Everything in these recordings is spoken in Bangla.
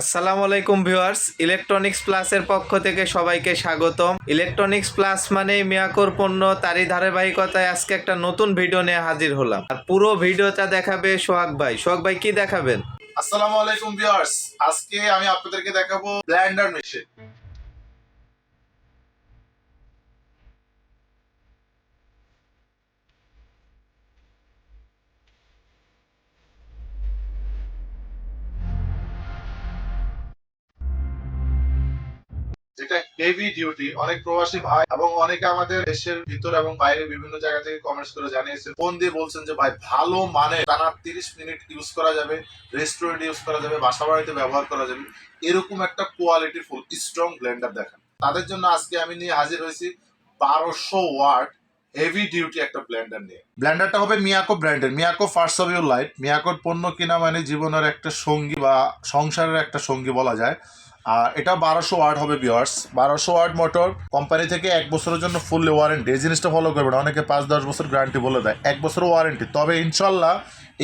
আসসালামু আলাইকুম ভিউয়ার্স ইলেকট্রনিক্স প্লাসের পক্ষ থেকে সবাইকে স্বাগতম। ইলেকট্রনিক্স প্লাস মানে মিয়াকোর পণ্য, তারই ধারাবাহিকতায় আজকে একটা নতুন ভিডিও নিয়ে হাজির হলাম। আর পুরো ভিডিওটা দেখাবে সোহাগ ভাই। সোহাগ ভাই, কি দেখাবেন? আসসালামু আলাইকুম ভিউয়ার্স, আজকে আমি আপনাদেরকে দেখাবো ব্লেন্ডার মেশিন যেটা হেভি ডিউটি অনেক প্রবাসী ভাই এবং অনেকে আমাদের দেশের ভিতর এবং বাইরে বিভিন্ন জায়গা থেকে কমেন্টস করে জানিয়েছে ফোন দিয়ে বলছেন যে, ভাই, ভালো মানে টানা তিরিশ মিনিট ইউজ করা যাবে রেস্টুরেন্ট ইউজ করা যাবে বাসা বাড়িতে ব্যবহার করা যাবে। এরকম একটা কোয়ালিটি ফুল স্ট্রং ব্লেন্ডার দেখান। তাদের জন্য আজকে আমি নিয়ে হাজির হয়েছি বারোশো ওয়াট হেভি ডিউটি একটা ব্লেন্ডার নিয়ে। ব্লেন্ডারটা হবে মিয়াকো ব্র্যান্ডের Miyako first of your life মিয়াকোর পণ্য কিনা মানে জীবনের একটা সঙ্গী বা সংসারের একটা সঙ্গী বলা যায়। আর এটা বারোশো ওয়াট হবে বিয়ার্স বারোশো ওয়াট মোটর কোম্পানি থেকে এক বছরের জন্য ফুললি ওয়ারেন্টি এই জিনিসটা ফলো করবে না। অনেকে পাঁচ, দশ বছর গ্যারান্টি বলে দেয়। এক বছর ওয়ারেন্টি তবে ইনশাল্লাহ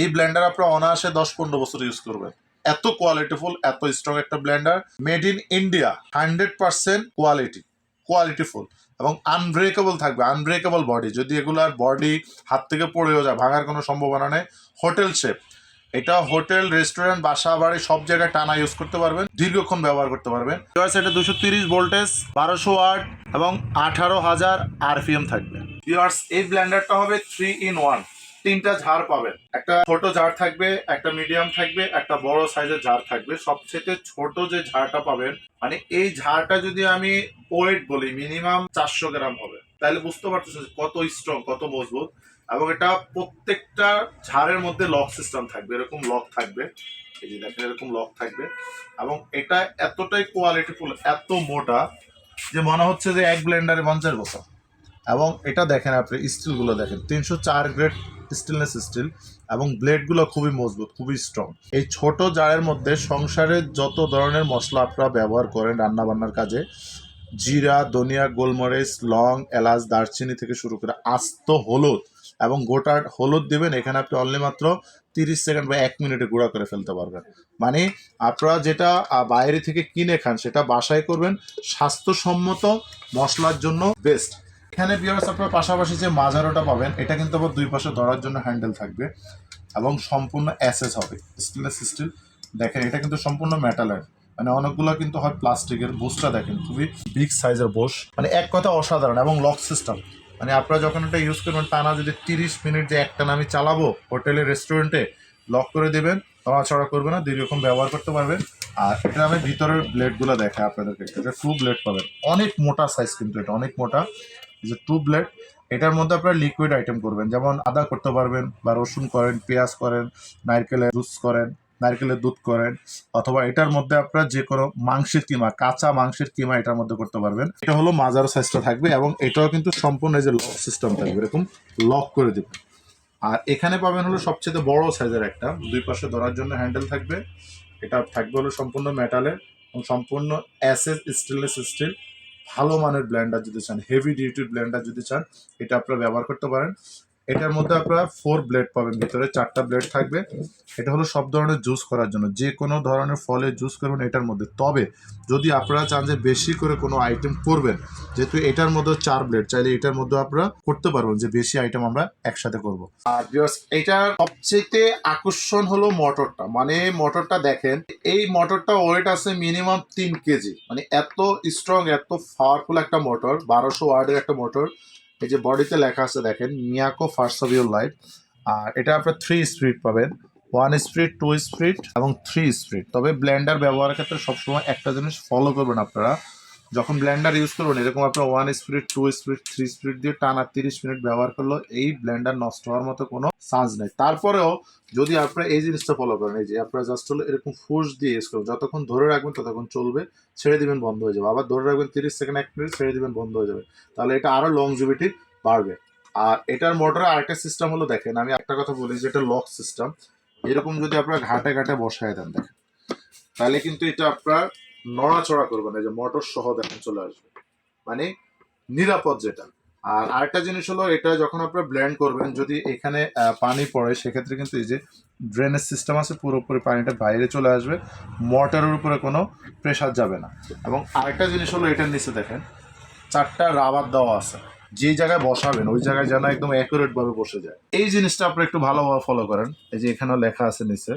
এই ব্লেন্ডার আপনারা অনায়াসে দশ, পনেরো বছর ইউজ করবেন। এত কোয়ালিটিফুল এত স্ট্রং একটা blender made in India hundred percent quality qualityful এবং আনব্রেকেবল থাকবে আনব্রেকেবল বডি যদি এগুলার বডি হাত থেকে পড়েও যায়, ভাঙার কোনো সম্ভাবনা নেই। হোটেল শেপ এটা হোটেল, রেস্টুরেন্ট, বাসা, বাড়ি, সব জায়গায় টানা ইউজ করতে পারবেন, দীর্ঘক্ষণ ব্যবহার করতে পারবেন। এটা দুশো তিরিশ ভোল্টেজ বারোশো ওয়াট এবং আঠারো হাজার আরপিএম থাকবে। এই ব্লেন্ডারটা হবে থ্রি ইন ওয়ান তিনটা ঝাড় পাবেন। একটা ছোট ঝাড় থাকবে, একটা মিডিয়াম থাকবে, একটা বড় সাইজের ঝাড় থাকবে। সবচেয়ে ছোট যে ঝাড়টা পাবেন মানে এই ঝাড়টা যদি আমি ওয়েট বলি মিনিমাম চারশো গ্রাম হবে। তাহলে বুঝতে পারতেছেন কত স্ট্রং কত মজবুত। এবং এটা প্রত্যেকটা ঝাড়ের মধ্যে লক সিস্টেম থাকবে, এরকম লক থাকবে। এই যে দেখেন, এরকম লক থাকবে। এবং এটা এতটাই কোয়ালিটিফুল এত মোটা যে মনে হচ্ছে যে এক ব্লেন্ডারে পঞ্চাশ বছর। এবং এটা দেখেন আপনি স্টিলগুলো দেখেন, তিনশো চার গ্রেড স্টিলনেস স্টিল এবং ব্লেডগুলো খুবই মজবুত, খুবই স্ট্রং এই ছোট জারের মধ্যে সংসারের যত ধরনের মশলা আপনারা ব্যবহার করেন রান্না বান্নার কাজে, জিরা, ধনিয়া, গোলমরিচ, লং, এলাচ, দারচিনি থেকে শুরু করে আস্ত হলুদ এবং গোটা হলুদ দেবেন, এখানে আপনি অনলি মাত্র তিরিশ সেকেন্ড বা এক মিনিটে গুঁড়া করে ফেলতে পারবেন। মানে আপনারা যেটা বাইরে থেকে কিনে খান, সেটা বাসায় করবেন, স্বাস্থ্যসম্মত মশলার জন্য বেস্ট এখানে বিয়ার্স আপনার পাশাপাশি যে মাজারোটা পাবেন, এটা কিন্তু আবার দুই পাশে ধরার জন্য হ্যান্ডেল থাকবে এবং সম্পূর্ণ অ্যাসেস হবে স্টেনলেস স্টিল দেখেন, এটা কিন্তু সম্পূর্ণ মেটালের মানে অনেকগুলো কিন্তু হয় প্লাস্টিকের বুসটা দেখেন, খুবই বিগ সাইজের বোস মানে এক কথা অসাধারণ এবং লক সিস্টেম মানে আপনারা যখন এটা ইউজ করবেন, টানা যদি তিরিশ মিনিট যে একটা আমি চালাবো হোটেলে রেস্টুরেন্টে লক করে দেবেন, নড়াচড়া করবে না, দীর্ঘক্ষণ ব্যবহার করতে পারবেন। আর এটা আমি ভিতরের ব্লেডগুলো দেখাই আপনাদেরকে, এটা টু ব্লেড পাবেন। অনেক মোটা সাইজ কিন্তু এটা, অনেক মোটা। যে টু ব্লেড এটার মধ্যে আপনারা লিকুইড আইটেম করবেন, যেমন আদা করতে পারবেন বা রসুন করেন, পেঁয়াজ করেন, নারকেলের জুস করেন। নারকেলের দুধ করেন, অথবা এটার মধ্যে আপনারা যে কোনো মাংসের কিমা, কাঁচা মাংসের কিমা এটার মধ্যে করতে পারবেন। এটা হলো মাজারো সাইজটা থাকবে এবং এটাও কিন্তু সম্পূর্ণ যে লক সিস্টেম থাকবে, এরকম লক করে দেবে আর এখানে পাবেন হলো সবচেয়ে বড় সাইজের একটা, দুই পাশে ধরার জন্য হ্যান্ডেল থাকবে। এটা থাকবে হলো সম্পূর্ণ মেটালের এবং সম্পূর্ণ অ্যাসেস স্টেনলেস স্টিল ভালো মানের ব্লেন্ডার যদি চান হেভি ডিউটির ব্লেন্ডার যদি চান, এটা আপনারা ব্যবহার করতে পারেন। এটার মধ্যে আপনারা ফোর ব্লেড পাবেন। ভিতরে চারটা ব্লেড থাকবে। এটা হলো সব ধরনের জুস করার জন্য। যে কোনো ধরনের ফলের জুস করবেন এটার মধ্যে। তবে যদি আপনারা চান যে বেশি করে কোনো আইটেম করবেন, যেহেতু এটার মধ্যে চার ব্লেড চাইলে এটার মধ্যে আপনারা করতে পারবেন যে বেশি আইটেম আমরা একসাথে করব। আর এটার সবচেয়ে আকর্ষণ হলো মটরটা। মানে মোটরটা দেখেন, এই মটরটা ওয়েট আছে মিনিমাম তিন কেজি। মানে এত স্ট্রং এত পাওয়ারফুল একটা মোটর, বারোশো ওয়ার্ডের একটা মোটর। এই যে বডিতে লেখা আছে, দেখেন Miyako first of your life আর এটা আপনার থ্রি স্পিড পাবেন। ওয়ান স্পিড টু স্পিড এবং থ্রি স্পিড তবে ব্ল্যান্ডার ব্যবহারের ক্ষেত্রে সবসময় একটা জিনিস ফলো করবেন আপনারা। যখন ব্লেন্ডার ইউজ করবেন, এরকম আপনার one speed two speed three speed দিয়ে টানা তিরিশ মিনিট ব্যবহার করল এই ব্লেন্ডার নষ্ট হওয়ার মতো কোনো চান্স নেই। তারপরেও যদি আপনারা এই জিনিসটা ফলো করেন, এই যে আপনারা জাস্ট হলো এরকম ফোর্স দিয়ে ইউজ করবেন, যতক্ষণ ধরে রাখবেন ততক্ষণ চলবে, ছেড়ে দিবেন বন্ধ হয়ে যাবে। আবার ধরে রাখবেন তিরিশ সেকেন্ড এক মিনিট ছেড়ে দিবেন বন্ধ হয়ে যাবে। তাহলে এটা আরও লংজিভিটি বাড়বে। আর এটার মোটরে আরেকটা সিস্টেম হলো, দেখেন আমি একটা কথা বলি, যে এটা লক সিস্টেম এরকম যদি আপনারা ঘাটে ঘাটে বসায় দেন, দেখেন। তাহলে কিন্তু এটা আপনার নড়াচড়া করবে না যে মোটর সহ দেখেন চলে আসবে। মানে নিরাপদ যেটা। আর আরেকটা জিনিস হলো, এটা যখন আপনারা ব্লেন্ড করবেন, যদি এখানে পানি পড়ে, সেক্ষেত্রে কিন্তু এই যে ড্রেনেজ সিস্টেম আছে, পুরোপুরি পানিটা বাইরে চলে আসবে মোটরের উপরে কোনো প্রেশার যাবে না। এবং আরেকটা জিনিস হলো, এটার নিচে দেখেন, চারটা রাবার দেওয়া আছে। যে জায়গায় বসাবেন, ওই জায়গায় যেন একদম অ্যাকুরেট ভাবে বসে যায়। এই জিনিসটা আপনি একটু ভালোভাবে ফলো করেন। এই যে এখানে লেখা আছে নিচে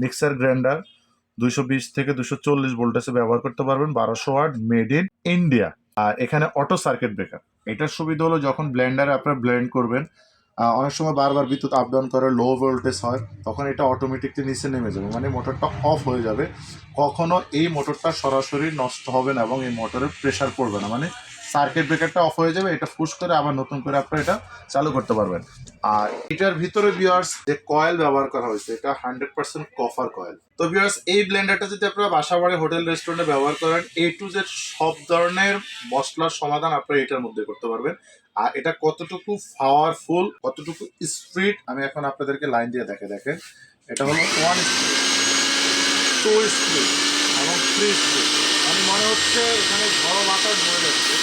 মিক্সার গ্রাইন্ডার দুইশো বিশ থেকে দুশো চল্লিশ ভোল্টেজে ব্যবহার করতে পারবেন বারোশো ওয়াট মেড ইন ইন্ডিয়া আর এখানে অটো সার্কিট ব্রেকার এটার সুবিধা হলো যখন ব্লেন্ডারে আপনারা ব্লেন্ড করবেন অনেক সময় বারবার বিদ্যুৎ আপ ডাউন করে লো ভোল্টেজ হয়, তখন এটা অটোমেটিকলি নিচে নেমে যাবে। মানে মোটরটা অফ হয়ে যাবে। কখনো এই মোটরটা সরাসরি নষ্ট হবে না এবং এই মোটরের প্রেশার পড়বে না। মানে সার্কিট ব্রেকারটা অফ হয়ে যাবে, এটা ফুস করে আবার নতুন করে আপনারা এটা চালু করতে পারবেন। আর এটার ভিতরে ভিউয়ার্স যে কয়েল ব্যবহার করা হয়েছে, এটা হান্ড্রেড পার্সেন্ট কফার কয়েল তো ভিউয়ার্স এই ব্লেন্ডারটা যদি আপনারা বাসা বাড়ি হোটেল রেস্টুরেন্টে ব্যবহার করেন এ টু জেড সব ধরনের মশলার সমাধান আপনারা এটার মধ্যে করতে পারবেন। আর এটা কতটুকু পাওয়ারফুল কতটুকু স্পিড আমি এখন আপনাদেরকে লাইন দিয়ে দেখে দেখেন এটা হলো ওয়ান স্পিড টু স্পিড এবং থ্রি স্পিড আমি মনে হচ্ছে এখানে ঝড়ো বাতাস বয়ে যাচ্ছে।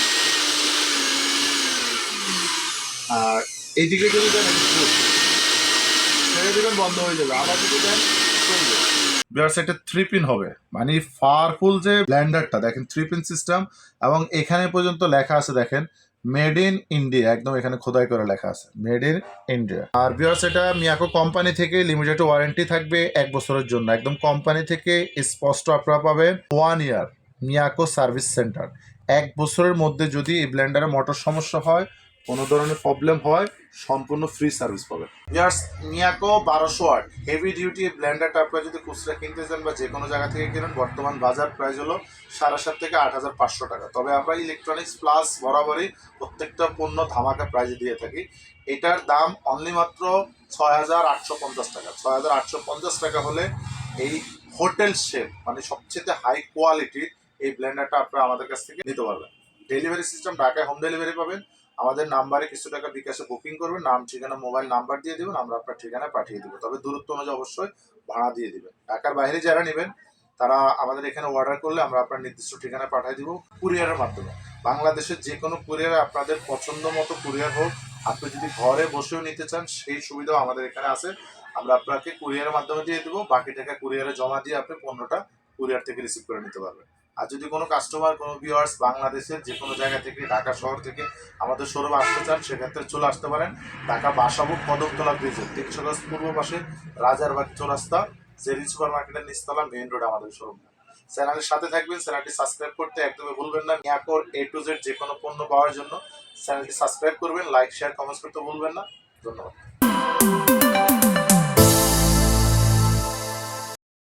আর এইদিকে যদি দেন দিবেন বন্ধ হয়ে যাবে। আবার যদি দেন থ্রি পিন হবে। মানে পাওয়ারফুল যে ব্ল্যান্ডারটা দেখেন থ্রি পিন সিস্টেম এবং এখানে পর্যন্ত লেখা আছে, দেখেন মেড ইন ইন্ডিয়া একদম এখানে খোদাই করে লেখা আছে মেড ইন ইন্ডিয়া আর বিয়ার্স এটা মিয়াকো কোম্পানি থেকে লিমিটেড ওয়ারেন্টি থাকবে এক বছরের জন্য। একদম কোম্পানি থেকে স্পষ্ট আপনারা পাবেন one year Miyako service centre এক বছরের মধ্যে যদি এই ব্লেন্ডারে মোটর সমস্যা হয় কোনো ধরনের প্রবলেম হয়, সম্পূর্ণ ফ্রি সার্ভিস পাবেন ইয়ার্স মিয়াকো বারোশো আট। হেভি ডিউটি ব্ল্যান্ডারটা আপনারা যদি খুচরা কিনতে চান বা যে কোনো জায়গা থেকে কিনেন, বর্তমান বাজার প্রাইস হলো সাড়ে সাত থেকে আট হাজার পাঁচশো টাকা। তবে আমরা ইলেকট্রনিক্স প্লাস বরাবরই প্রত্যেকটা পণ্য ধামাকা প্রাইজে দিয়ে থাকি। এটার দাম অনলি মাত্র ছয় হাজার আটশো পঞ্চাশ টাকা। ছয় হাজার আটশো পঞ্চাশ টাকা হলে এই হোটেল শেপ মানে সবচেয়ে হাই কোয়ালিটির এই ব্ল্যান্ডারটা আপনারা আমাদের কাছ থেকে নিতে পারবেন। ডেলিভারি সিস্টেম ঢাকায় হোম ডেলিভারি পাবেন। আমাদের নাম্বারে কিছু টাকা বিকাশে বুকিং করবেন, নাম, ঠিকানা মোবাইল নাম্বার দিয়ে দেবেন, আমরা আপনার ঠিকানায় পাঠিয়ে দেবো। তবে দূরত্ব অনুযায়ী অবশ্যই ভাড়া দিয়ে দেবেন। ঢাকার বাইরে যারা নেবেন, তারা আমাদের এখানে অর্ডার করলে আমরা আপনার নির্দিষ্ট ঠিকানা পাঠিয়ে দিব কুরিয়ারের মাধ্যমে। বাংলাদেশের যে কোনো কুরিয়ারে আপনাদের পছন্দ মতো কুরিয়ার হোক, আপনি যদি ঘরে বসেও নিতে চান, সেই সুবিধাও আমাদের এখানে আছে। আমরা আপনাকে কুরিয়ারের মাধ্যমে দিয়ে দেবো, বাকি টাকা কুরিয়ারে জমা দিয়ে আপনি পণ্যটা কুরিয়ার থেকে রিসিভ করে নিতে পারবেন। আর যদি কোনো কাস্টমার কোনো ভিউয়ার্স বাংলাদেশের যে কোনো জায়গা থেকে, ঢাকা শহর থেকে আমাদের শোরুমে আসতে চান, সেক্ষেত্রে চলে আসতে পারেন ঢাকা বাসাবুক কদমতলা ব্রিজের তিনশো গজ পূর্ব পাশে রাজারবাগ চৌরাস্তা জেরি সুপার মার্কেটের নিচতলা মেইন রোড আমাদের শোরুম চ্যানেলের সাথে থাকবেন চ্যানেলটি সাবস্ক্রাইব করতে একদমই ভুলবেন না। মিয়াকোর এ টু জেড যে কোনো পণ্য পাওয়ার জন্য চ্যানেলটি সাবস্ক্রাইব করবেন লাইক শেয়ার কমেন্টস করতে ভুলবেন না। ধন্যবাদ।